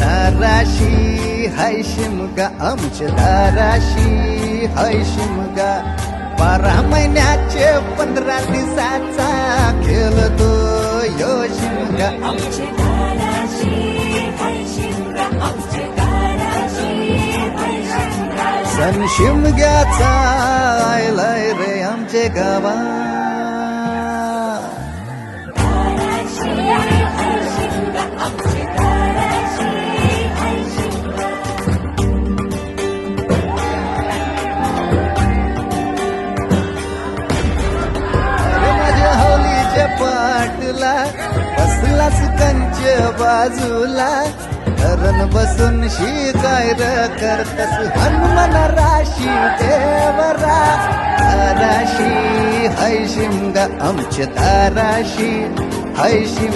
दाराशी हाय शिमगा आमचे दाराशी हाय शिमगा बारा महिन्याचे पंधरा दिवसाचा खेळतो यो शिमगा शिमगा सण शिमग्याचा आयलाय रे आमचे गावा बसला सुकांच बाजूला धरण बसून शिकाय र करतस. हनुमान राशी देवरा दाराशी हाय शिमगा आमच्या दाराशी हाय शिम